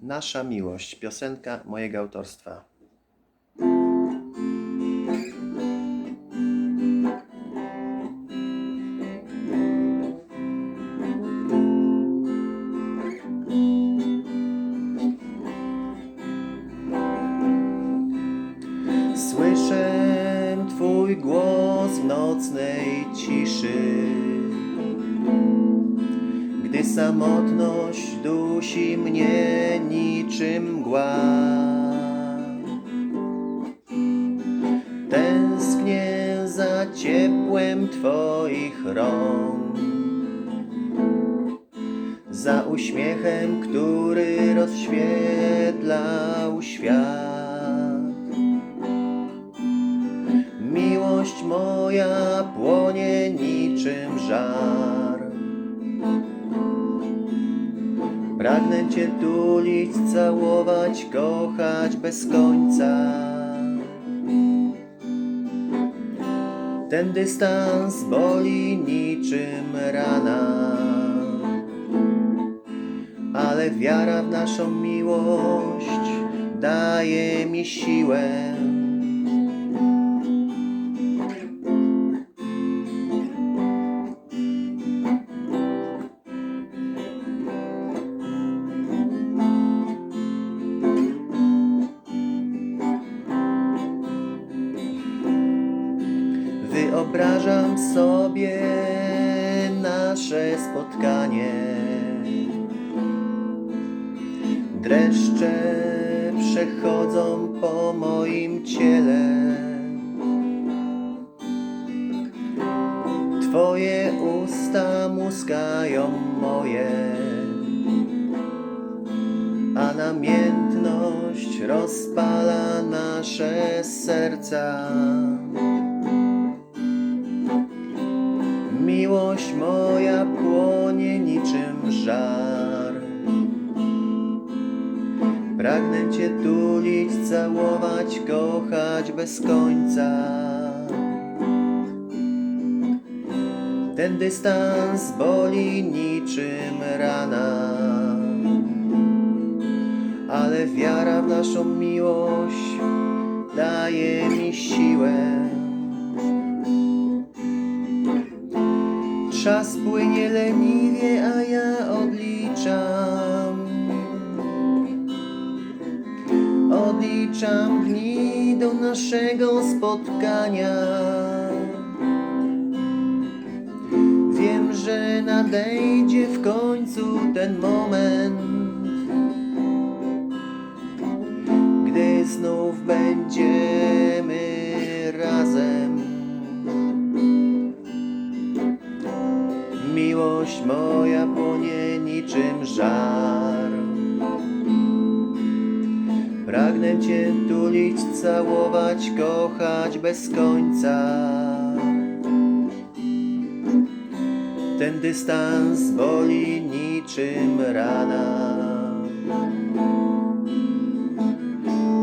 Nasza miłość, piosenka mojego autorstwa. Słyszę Twój głos w nocnej ciszy, gdy samotność dusi mnie niczym mgła. Tęsknię za ciepłem Twoich rąk, za uśmiechem, który rozświetlał świat. Miłość moja płonie niczym żar. Pragnę Cię tulić, całować, kochać bez końca. Ten dystans boli niczym rana, ale wiara w naszą miłość daje mi siłę. Wyobrażam sobie nasze spotkanie. Dreszcze przechodzą po moim ciele. Twoje usta muskają moje, a namiętność rozpala nasze serca. Miłość moja płonie niczym żar. Pragnę Cię tulić, całować, kochać bez końca. Ten dystans boli niczym rana, ale wiara w naszą miłość daje mi siłę. Czas płynie leniwie, a ja odliczam. Odliczam dni do naszego spotkania. Wiem, że nadejdzie w końcu ten moment, Miłość moja płonie niczym żar. Pragnę Cię tulić, całować, kochać bez końca. Ten dystans boli niczym rana.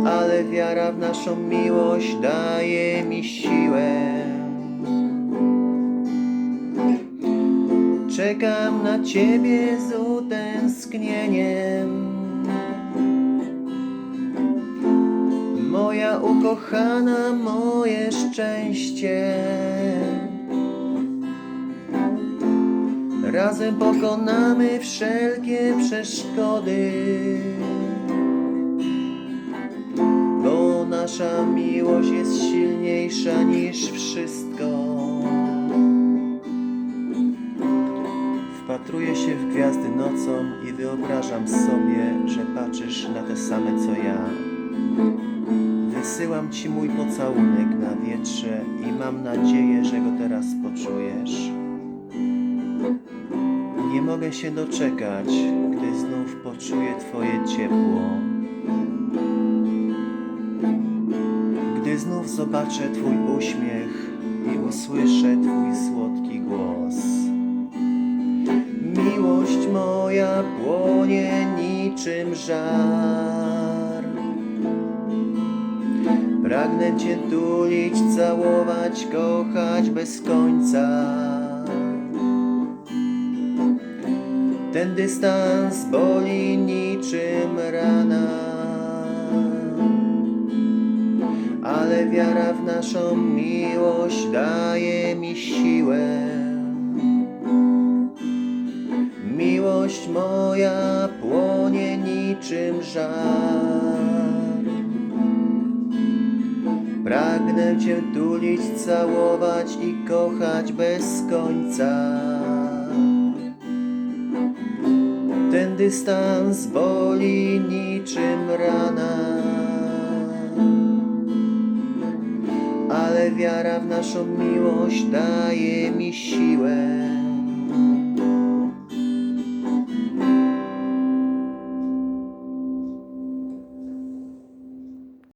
Ale wiara w naszą miłość daje mi siłę. Czekam na Ciebie z utęsknieniem. Moja ukochana, moje szczęście. Razem pokonamy wszelkie przeszkody. Bo nasza miłość jest silniejsza niż wszystko. Wpatruję się w gwiazdy nocą i wyobrażam sobie, że patrzysz na te same co ja. Wysyłam Ci mój pocałunek na wietrze i mam nadzieję, że go teraz poczujesz. Nie mogę się doczekać, gdy znów poczuję Twoje ciepło. Gdy znów zobaczę Twój uśmiech i usłyszę Twój słodki głos miłość moja płonie niczym żar. Pragnę Cię tulić, całować, kochać bez końca. Ten dystans boli niczym rana, ale wiara w naszą miłość daje mi siłę. Miłość moja płonie niczym żar. Pragnę Cię tulić, całować i kochać bez końca. Ten dystans boli niczym rana. Ale wiara w naszą miłość daje mi siłę.